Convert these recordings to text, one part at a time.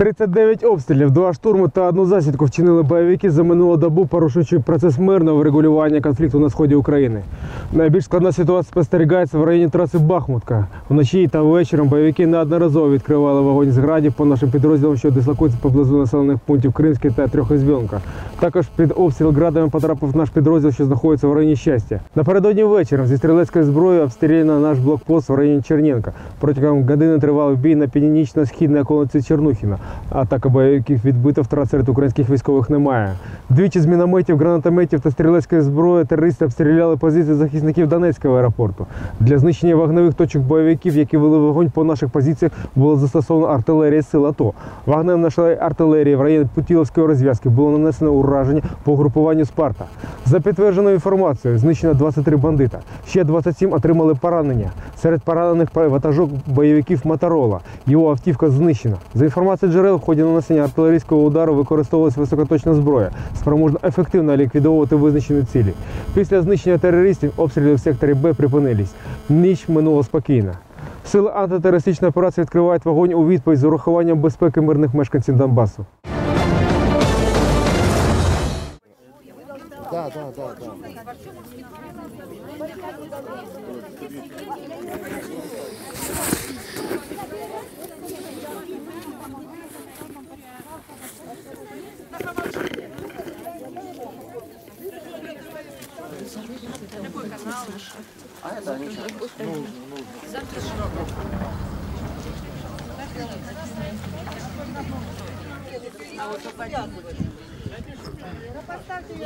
39 обстрілів, два штурми та одну засідку вчинили бойовики за минулу добу, порушуючи процес мирного врегулювання конфлікту на сході України. Найбільш складна ситуація спостерігається в районі траси Бахмутка. Вночі та вечором бойовики неодноразово відкривали вогонь з градів по нашим підрозділам, що дислокуються поблизу населених пунктів Кримський та Трьохізбьонка. Також під обстріл градами потрапив наш підрозділ, що знаходиться в районі щастя. Напередодні вечором зі стрілецької зброї обстріляно наш блокпост в районі Черненка. Протягом години тривав бій на північно-східній околиці Чернухіна. Атака бойовиків відбито втрат серед українських військових немає. Двічі з мінометів, гранатометів та стрілецької зброї терористи обстріляли позиції захисників Донецького аеропорту. Для знищення вогневих точок бойовиків, які вели вогонь по наших позиціях, було застосовано артилерія сил АТО. Вогнем нашої артилерії в районі Путіловської розв'язки було нанесено ураження по групуванню Спарта. За підтвердженою інформацією, знищено 23 бандита. Ще 27 отримали поранення. Серед поранених ватажок бойовиків Моторола. Його автівка знищена. За інформацією джерел, в ході нанесення артилерійського удару використовувалася високоточна зброя, спроможна ефективно ліквідовувати визначені цілі. Після знищення терористів обстріли в секторі Б припинились. Ніч минула спокійно. Сили антитерористичної операції відкривають вогонь у відповідь з урахуванням безпеки мирних мешканців Донбасу.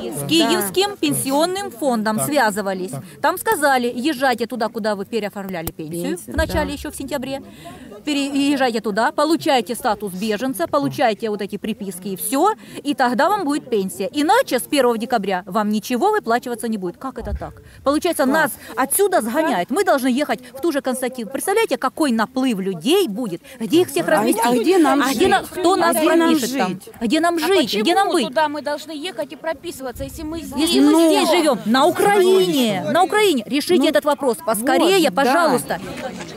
С Киевским пенсионным фондом связывались. Там сказали, езжайте туда, куда вы переоформляли пенсию в начале еще в сентябре. Переезжайте туда, получайте статус беженца, получайте вот эти приписки и все, и тогда вам будет пенсия. Иначе с 1 декабря вам ничего выплачиваться не будет. Как это так? Получается, нас отсюда сгоняют. Мы должны ехать в ту же Константин. Представляете, какой наплыв людей будет? Где их всех разместить? а где нам А жить? где кто нас где нам пропишет там? жить? Где нам А жить? почему Где нам быть? туда мы должны ехать и прописываться, если мы здесь? Если мы здесь живем, на Украине, на Украине, решите этот вопрос поскорее, вот, да. пожалуйста. Не,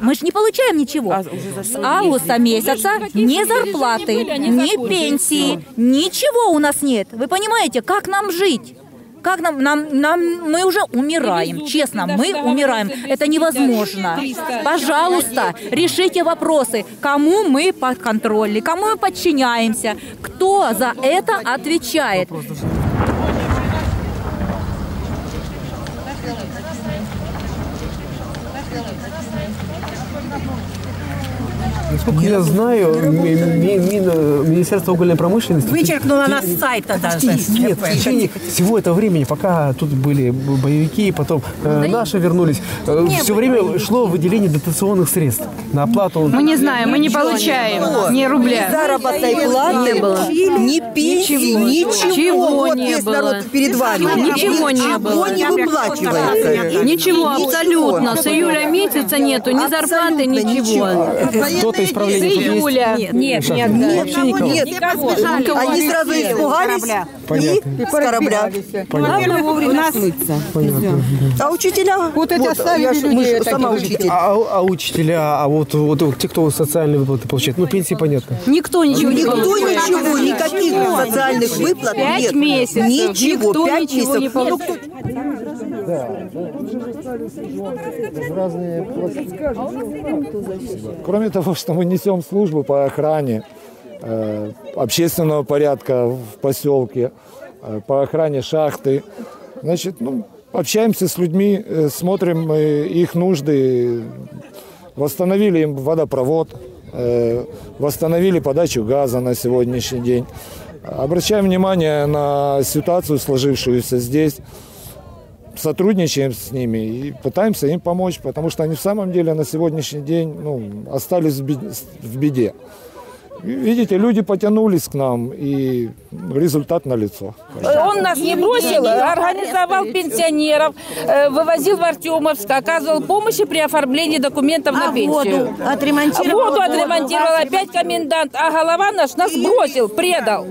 мы же не получаем ничего. С августа месяца ни зарплаты, ни пенсии, ничего у нас нет. Вы понимаете, как нам жить? Как нам, нам, нам, мы уже умираем, честно, мы умираем. Это невозможно. Пожалуйста, решите вопросы, кому мы подконтрольны, кому мы подчиняемся, кто за это отвечает. Thank you. Насколько я знаю, ми- ми- Мин- Министерство угольной промышленности... Вычеркнула нас с сайта даже. Нет, в течение всего этого времени, пока тут были боевики, потом э, наши вернулись, все время шло выделение дотационных средств на оплату. Мы не знаем, мы не получаем ни рубля. заработной платы, ни пенсии, ничего. Чего вот не весь было? народ перед вами. Ничего не было. не выплачивается. Ничего, абсолютно. С июля месяца нету ни зарплаты, Абсолютно ничего. Кто-то исправление С тут есть? июля. Нет, Саша, вообще никого. Нет, они сразу испугались и с корабля. У нас А учителя? Вот эти оставили людей. Сама учитель. А, а учителя, а вот, вот те, кто социальные выплаты получают, ну пенсии понятно. Никто ничего не Никто получает. ничего, никаких социальных выплат Пять нет. месяцев. Ничего, Месяцев. Ну, получает. Кроме того, что мы несем службу по охране э, общественного порядка в поселке, э, по охране шахты, значит, ну, общаемся с людьми, э, смотрим их нужды, восстановили им водопровод, восстановили подачу газа на сегодняшний день. Обращаем внимание на ситуацию, сложившуюся здесь сотрудничаем с ними и пытаемся им помочь, потому что они в самом деле на сегодняшний день ну, остались в бе- в беде. Видите, люди потянулись к нам, и результат налицо. Он нас не бросил, организовал пенсионеров, э, вывозил в Артемовск, оказывал помощь при оформлении документов на пенсию. воду отремонтировала. Воду отремонтировал опять комендант, а голова наш нас бросил, предал.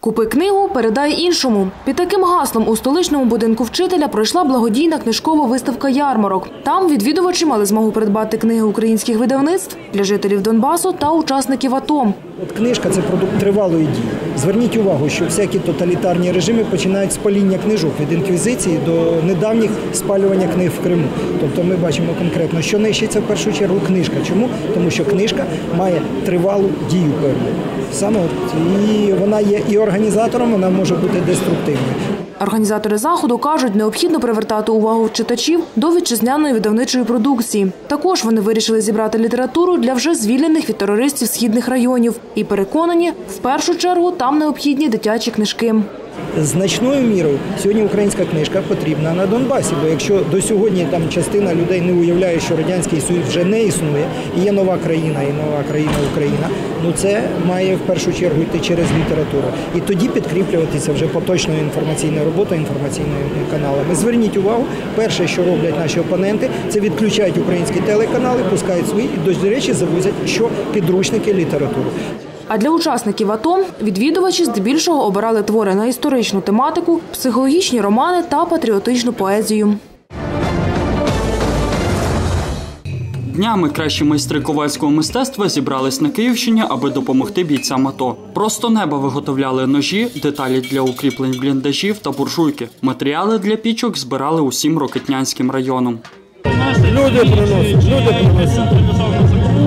Купи книгу, передай іншому. Під таким гаслом у столичному будинку вчителя пройшла благодійна книжкова виставка ярмарок. Там відвідувачі мали змогу придбати книги українських видавництв для жителів Донбасу та учасників АТО. От книжка це продукт тривалої дії. Зверніть увагу, що всякі тоталітарні режими починають з паління книжок від інквізиції до недавніх спалювання книг в Криму. Тобто ми бачимо конкретно, що нищиться в першу чергу книжка. Чому? Тому що книжка має тривалу дію певну. Саме от і вона є і організатором, вона може бути деструктивною. Організатори заходу кажуть, необхідно привертати увагу читачів до вітчизняної видавничої продукції. Також вони вирішили зібрати літературу для вже звільнених від терористів східних районів і переконані, в першу чергу там необхідні дитячі книжки. Значною мірою сьогодні українська книжка потрібна на Донбасі, бо якщо до сьогодні там частина людей не уявляє, що радянський союз вже не існує, і є нова країна, і нова країна Україна. Ну це має в першу чергу йти через літературу, і тоді підкріплюватися вже поточною інформаційною роботою, інформаційними каналами. Зверніть увагу, перше, що роблять наші опоненти, це відключають українські телеканали, пускають свої і до речі завозять що підручники літератури. А для учасників АТО відвідувачі здебільшого обирали твори на історичну тематику, психологічні романи та патріотичну поезію. Днями кращі майстри ковальського мистецтва зібрались на Київщині, аби допомогти бійцям АТО. Просто неба виготовляли ножі, деталі для укріплень бліндажів та буржуйки. Матеріали для пічок збирали усім Рокетнянським районом. Люди приносять, люди приносять.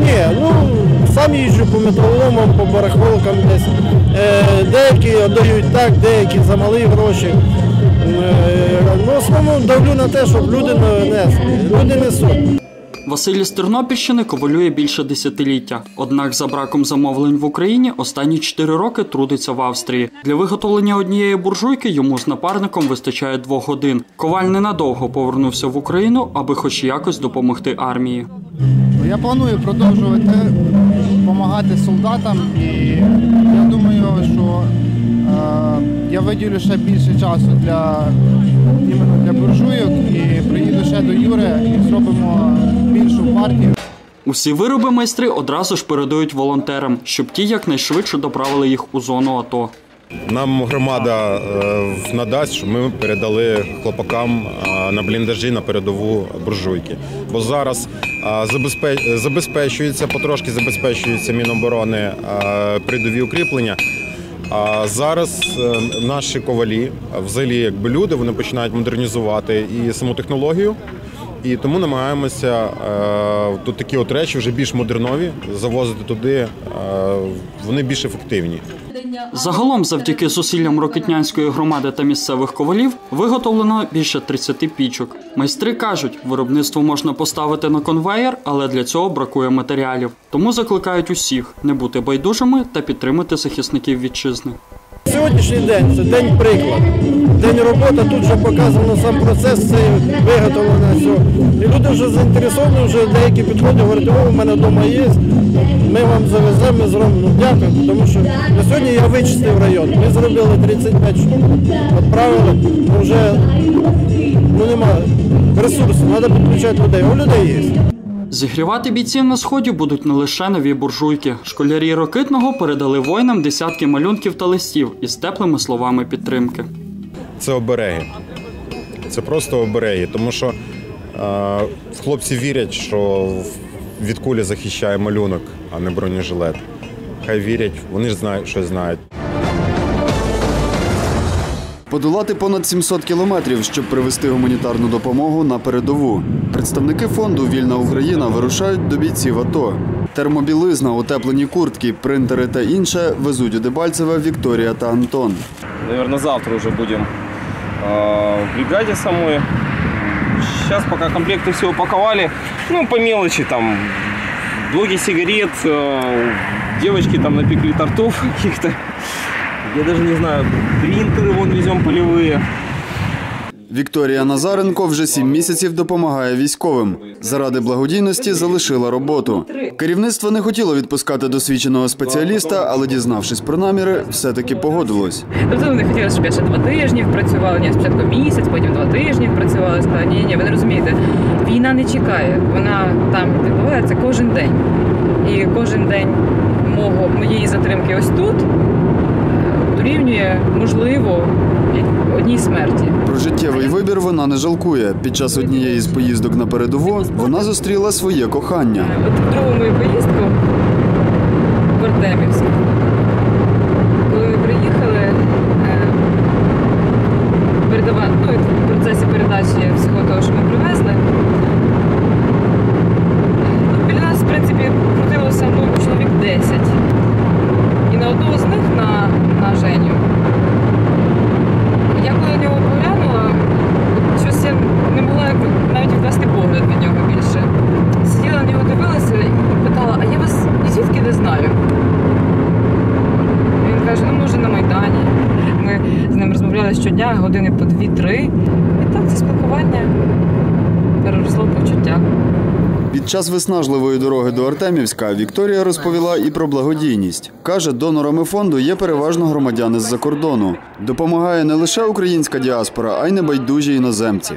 Ні, ну сам їжджу по металоломам, по барахолкам десь. Е, деякі віддають так, деякі за малі гроші. Е, ну, в основному давлю на те, щоб люди не несли. Люди несуть. Василь із Тернопільщини ковалює більше десятиліття. Однак за браком замовлень в Україні останні чотири роки трудиться в Австрії. Для виготовлення однієї буржуйки йому з напарником вистачає двох годин. Коваль ненадовго повернувся в Україну, аби хоч якось допомогти армії. Я планую продовжувати допомагати солдатам, і я думаю, що е, я виділю ще більше часу для іменно для буржуйок і приїду ще до Юри і зробимо більшу партію. Усі вироби майстри одразу ж передають волонтерам, щоб ті якнайшвидше доправили їх у зону АТО. Нам громада е, надасть, щоб ми передали хлопакам е, на бліндажі на передову буржуйки. Бо зараз е, забезпечується, потрошки забезпечується Міноборони передові укріплення. А зараз наші ковалі, взагалі якби люди, вони починають модернізувати і саму технологію. І тому намагаємося тут такі от речі вже більш модернові завозити туди. Вони більш ефективні. Загалом, завдяки зусиллям Рокетнянської громади та місцевих ковалів, виготовлено більше 30 пічок. Майстри кажуть, виробництво можна поставити на конвеєр, але для цього бракує матеріалів. Тому закликають усіх не бути байдужими та підтримати захисників вітчизни. Сьогоднішній день це день приклад. День роботи, тут вже показано сам процес, це виготовлено все. І люди вже заінтересовані, вже деякі підходять, говорять, о, у мене вдома є, ми вам завеземо, ми зробимо. Ну, дякую, тому що на сьогодні я вичистив район. Ми зробили 35 штук, відправили, ну вже ну, нема ресурсів, треба підключати людей. У людей є. Зігрівати бійців на сході будуть не лише нові буржуйки. Школярі Рокитного передали воїнам десятки малюнків та листів із теплими словами підтримки. Це обереги. Це просто обереги, тому що е, хлопці вірять, що від кулі захищає малюнок, а не бронежилет. Хай вірять, вони ж знають, що знають. Подолати понад 700 кілометрів, щоб привезти гуманітарну допомогу на передову. Представники фонду Вільна Україна вирушають до бійців АТО. Термобілизна, утеплені куртки, принтери та інше везуть у Дебальцеве Вікторія та Антон. Наверное, завтра уже будем э, в бригаде самой. Сейчас пока комплекты все упаковали. Ну, по мелочи там. Блоги сигарет, э, девочки там напекли тортов каких-то. Я даже не знаю, принтеры вон везем полевые. Вікторія Назаренко вже сім місяців допомагає військовим. Заради благодійності залишила роботу. Керівництво не хотіло відпускати досвідченого спеціаліста, але дізнавшись про наміри, все-таки погодилось. Тобто вони хотіли, щоб я ще два тижні працювала, ні, спочатку місяць, потім два тижні працювала. Сказала, ні, ні, ви не розумієте, війна не чекає, вона там відбувається кожен день. І кожен день мого, моєї затримки ось тут дорівнює, можливо, одній смерті. Про життєвий вибір вона не жалкує. Під час однієї з поїздок на передову вона зустріла своє кохання. От другу мою поїздку в Артемівськ, коли ми приїхали, е, передава... ну, в процесі передачі всього того, що ми привезли, ну, біля нас, в принципі, крутилося ну, чоловік 10. І на одного з них, на, на Женю, я коли на нього поглянула, щось я не могла якби навіть відвести погляд від нього більше. Сиділа на нього, дивилася і питала, а я вас ні звідки не знаю. Він каже, ну може на Майдані. Ми з ним розмовляли щодня, години по дві-три. І так це спілкування переросло в почуття. Під час виснажливої дороги до Артемівська Вікторія розповіла і про благодійність. Каже, донорами фонду є переважно громадяни з-за кордону. Допомагає не лише українська діаспора, а й небайдужі іноземці.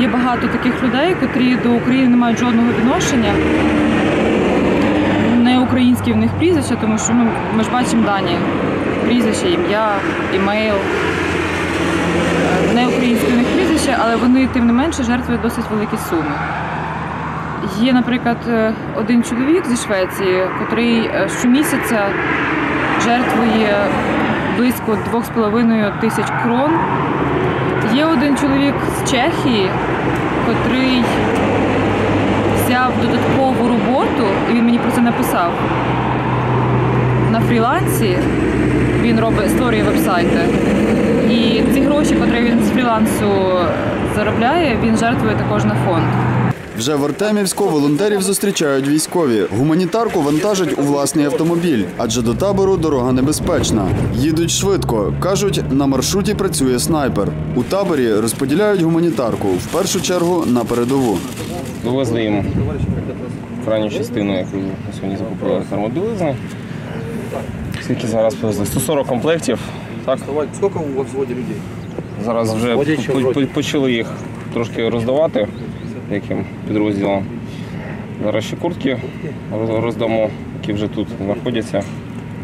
Є багато таких людей, котрі до України не мають жодного відношення. Не українські в них прізвища, тому що ну, ми ж бачимо дані. Прізвище, ім'я, імейл. Е, Не українські в них прізвища, але вони тим не менше жертвують досить великі суми. Є, наприклад, е, один чоловік зі Швеції, котрий е, щомісяця жертвує близько 2,5 тисяч крон Є один чоловік з Чехії, котрий взяв додаткову роботу, і він мені про це написав. На фрілансі він робить створює вебсайти. І ці гроші, котрі він з фрілансу заробляє, він жертвує також на фонд. Вже в Артемівську волонтерів зустрічають військові. Гуманітарку вантажать у власний автомобіль, адже до табору дорога небезпечна. Їдуть швидко. кажуть, на маршруті працює снайпер. У таборі розподіляють гуманітарку в першу чергу на передову. Довезли їм крайню частину, яку сьогодні закупили термобілизни. Скільки зараз привезли? 140 комплектів. Так? Сколько у вас взводі людей? Зараз вже почали їх трошки роздавати яким підрозділам. Зараз ще куртки роздамо, які вже тут знаходяться.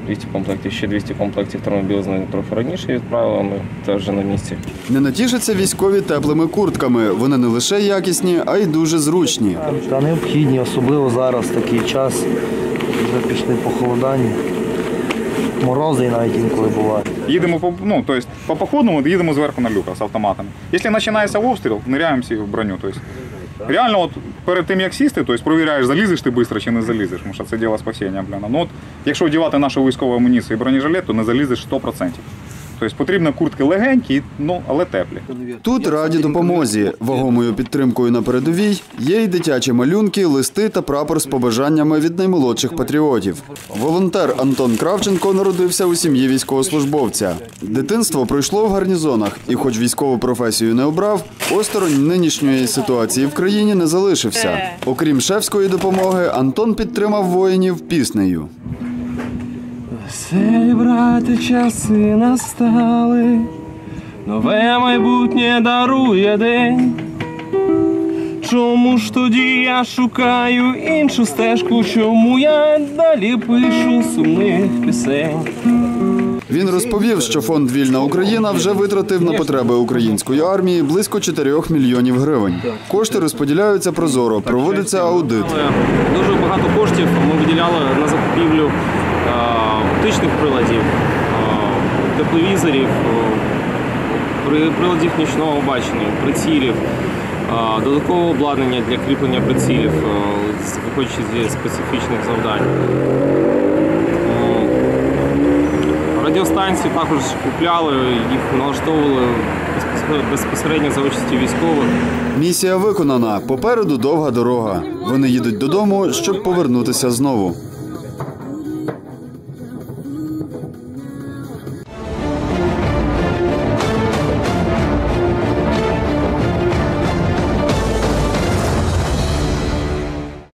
200 комплектів, ще 200 комплектів термобілизни трохи раніше відправили, але це вже на місці. Не натішаться військові теплими куртками. Вони не лише якісні, а й дуже зручні. Та необхідні, особливо зараз такий час. Вже пішли похолодання. Морози навіть інколи бувають. Їдемо по ну, то есть, по походному їдемо зверху на люка з автоматами. Якщо починається обстріл, ниряємо всі в броню. То есть, реально, от перед тим як сісти, тобто провіряєш, залізеш ти швидко чи не залізеш, тому що це діло спасіння. Блін. Ну, от, якщо одягати нашу військову амуніцію і бронежилет, то не залізеш 100%. Тобто потрібно куртки легенькі, ну але теплі. Тут раді допомозі. Вагомою підтримкою на передовій є й дитячі малюнки, листи та прапор з побажаннями від наймолодших патріотів. Волонтер Антон Кравченко народився у сім'ї військовослужбовця. Дитинство пройшло в гарнізонах, і, хоч військову професію не обрав, осторонь нинішньої ситуації в країні не залишився. Окрім шефської допомоги, Антон підтримав воїнів піснею. Веселі, брати, часи настали, нове майбутнє дарує день. Чому ж тоді я шукаю іншу стежку? Чому я далі пишу сумних пісень? Він розповів, що фонд Вільна Україна вже витратив на потреби української армії близько 4 мільйонів гривень. Кошти розподіляються прозоро, проводиться аудит. Дуже багато коштів ми виділяли на закупівлю оптичних приладів, е, тепловізорів, е, приладів нічного бачення, прицілів, е, додаткового обладнання для кріплення прицілів, виходячи зі специфічних завдань. Радіостанції також купляли, їх налаштовували безпосередньо за участі військових. Місія виконана. Попереду довга дорога. Вони їдуть додому, щоб повернутися знову.